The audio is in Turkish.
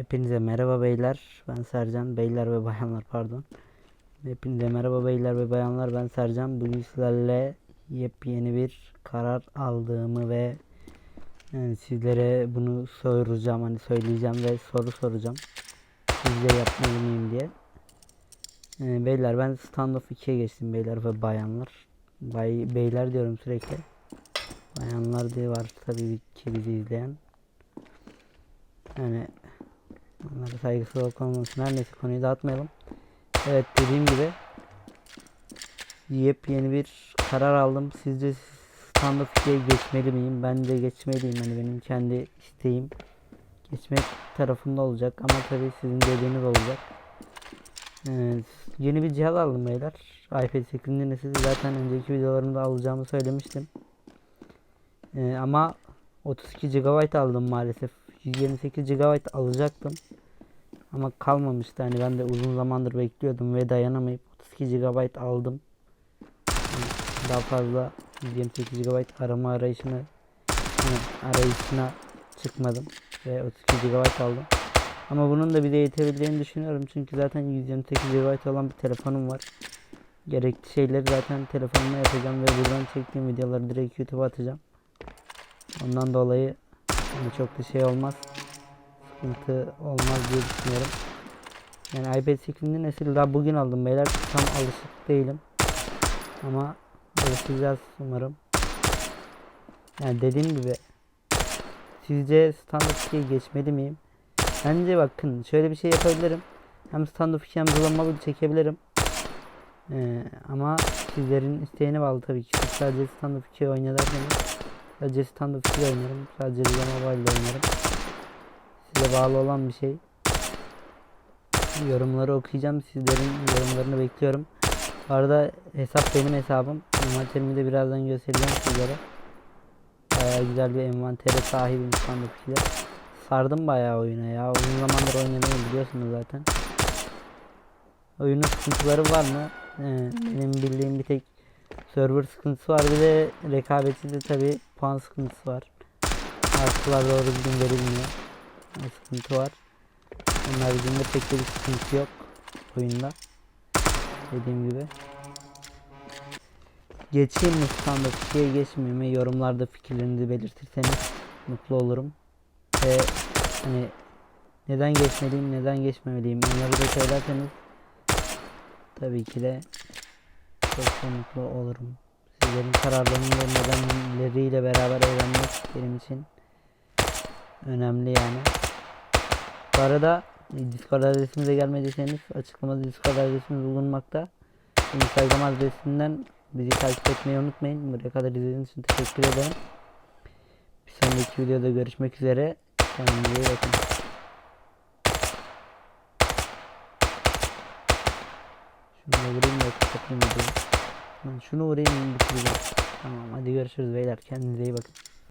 Hepinize merhaba beyler. Ben Sercan. Beyler ve bayanlar pardon. Hepinize merhaba beyler ve bayanlar. Ben Sercan. Bugün sizlerle yepyeni bir karar aldığımı ve yani sizlere bunu soracağım. Hani söyleyeceğim ve soru soracağım. Sizce yapmalı mıyım diye. Ee, beyler ben standoff 2'ye geçtim beyler ve bayanlar. Bay, beyler diyorum sürekli. Bayanlar diye var tabii ki bizi izleyen. Yani Onlara saygısızlık olmasın. Her neyse konuyu dağıtmayalım. Evet dediğim gibi yepyeni bir karar aldım. Sizce stand-up 2'ye geçmeli miyim? Ben de geçmeliyim. Yani benim kendi isteğim geçmek tarafında olacak. Ama tabii sizin dediğiniz olacak. Evet, yeni bir cihaz aldım beyler. iPad 8. nesil. Zaten önceki videolarımda alacağımı söylemiştim. Ee, ama 32 GB aldım maalesef. 128 GB alacaktım. Ama kalmamıştı. Hani ben de uzun zamandır bekliyordum ve dayanamayıp 32 GB aldım. Yani Daha fazla 128 GB arama arayışını hani arayışına çıkmadım ve 32 GB aldım. Ama bunun da bir de yetebileceğini düşünüyorum. Çünkü zaten 128 GB olan bir telefonum var. Gerekli şeyleri zaten telefonuma yapacağım ve buradan çektiğim videoları direkt YouTube'a atacağım. Ondan dolayı yani çok da şey olmaz. Sıkıntı olmaz diye düşünüyorum. Yani iPad 8. nesil daha bugün aldım beyler. Tam alışık değilim. Ama alışacağız umarım. Yani dediğim gibi sizce standart 2'ye geçmeli miyim? Bence bakın şöyle bir şey yapabilirim. Hem standart 2 hem zulamalı çekebilirim. Ee, ama sizlerin isteğine bağlı tabii ki. Sadece standart 2 oynarsanız sadece standart 2 oynarım. Sadece Mobile oynarım. Size bağlı olan bir şey. Yorumları okuyacağım. Sizlerin yorumlarını bekliyorum. Bu arada hesap benim hesabım. Envanterimi de birazdan göstereceğim sizlere. Bayağı güzel bir envantere sahibim 2'de. Sardım bayağı oyuna ya. Uzun zamandır oynamayı biliyorsunuz zaten. Oyunun sıkıntıları var mı? Ee, benim bildiğim bir tek server sıkıntısı var. Bir de rekabetçide tabi puan sıkıntısı var. Artılar doğru düzgün verilmiyor. O sıkıntı var. Haricinde pek de bir sıkıntı yok oyunda. Dediğim gibi. Geçeyim mi standart 2'ye geçmeyeyim mi? Yorumlarda fikirlerinizi belirtirseniz mutlu olurum. Ve hani neden geçmeliyim, neden geçmemeliyim onları da söylerseniz tabii ki de mutlu olurum. Sizlerin kararlarını ve nedenleriyle beraber öğrenmek benim için önemli yani. Bu arada Discord adresimize gelmediyseniz açıklamada Discord adresimiz bulunmakta. Instagram adresinden bizi takip etmeyi unutmayın. Buraya kadar izlediğiniz için teşekkür ederim. Bir sonraki videoda görüşmek üzere. Kendinize iyi bakın. Şunu vurayım da kapatayım videoyu. Şunu vurayım bitireceğim. Tamam hadi görüşürüz beyler. Kendinize iyi bakın.